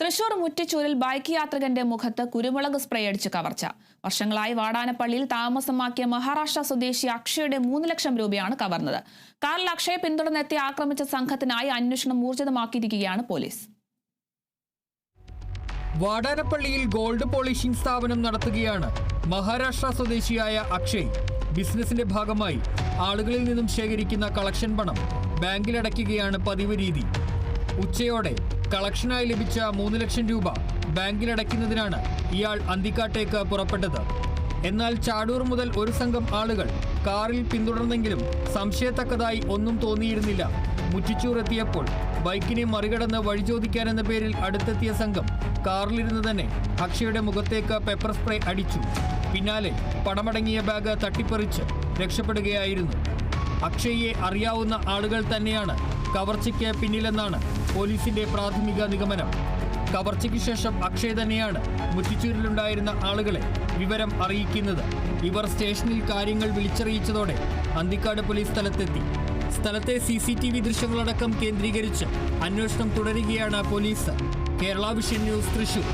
Thrissur മുറ്റിച്ചൂരിൽ bike യാത്രികന്റെ മുഖത്ത് കുരുമുളക് spray അടിച്ച് കവർച്ച. വർഷങ്ങളായി വാടാനപ്പള്ളിയിൽ താമസമാക്കിയ മഹാരാഷ്ട്ര സ്വദേശി അക്ഷയുടെ മൂന്ന് ലക്ഷം രൂപയാണ് കവർന്നത്. കാറിൽ അക്ഷയെ പിന്തുടർന്നെത്തി ആക്രമിച്ച സംഘത്തിനായി അന്വേഷണം ഊർജിതമാക്കിയിരിക്കുകയാണ് പോലീസ്. വാടാനപ്പള്ളിയിൽ ഗോൾഡ് പോളിഷിംഗ് സ്ഥാപനം നടത്തുകയാണ് മഹാരാഷ്ട്ര സ്വദേശിയായ അക്ഷയ്. ബിസിനസിന്റെ ഭാഗമായി ആളുകളിൽ നിന്നും ശേഖരിക്കുന്ന കളക്ഷൻ പണം ബാങ്കിലടയ്ക്കുകയാണ് പതിവ് രീതി. ഉച്ചയോടെ കളക്ഷനായി ലഭിച്ച മൂന്ന് ലക്ഷം രൂപ ബാങ്കിലടയ്ക്കുന്നതിനാണ് ഇയാൾ അന്തിക്കാട്ടേക്ക് പുറപ്പെട്ടത്. എന്നാൽ ചാടൂർ മുതൽ ഒരു സംഘം ആളുകൾ കാറിൽ പിന്തുടർന്നെങ്കിലും സംശയത്തക്കതായി ഒന്നും തോന്നിയിരുന്നില്ല. മുറ്റിച്ചൂർ എത്തിയപ്പോൾ ബൈക്കിനെ മറികടന്ന് വഴി ചോദിക്കാനെന്ന പേരിൽ അടുത്തെത്തിയ സംഘം കാറിലിരുന്ന് തന്നെ അക്ഷയുടെ മുഖത്തേക്ക് പെപ്പർ സ്പ്രേ അടിച്ചു. പിന്നാലെ പണമടങ്ങിയ ബാഗ് തട്ടിപ്പറിച്ച് രക്ഷപ്പെടുകയായിരുന്നു. അക്ഷയെ അറിയാവുന്ന ആളുകൾ തന്നെയാണ് കവർച്ചയ്ക്ക് പിന്നിലെന്നാണ് പോലീസിന്റെ പ്രാഥമിക നിഗമനം. കവർച്ചയ്ക്ക് ശേഷം അക്ഷയ് തന്നെയാണ് മുറ്റിച്ചൂരിലുണ്ടായിരുന്ന ആളുകളെ വിവരം അറിയിക്കുന്നത്. ഇവർ സ്റ്റേഷനിൽ കാര്യങ്ങൾ വിളിച്ചറിയിച്ചതോടെ അന്തിക്കാട് പോലീസ് സ്ഥലത്തെത്തി. സ്ഥലത്തെ സി സി ടി വി ദൃശ്യങ്ങളടക്കം കേന്ദ്രീകരിച്ച് അന്വേഷണം തുടരുകയാണ് police. Kerala vision news Thrissur.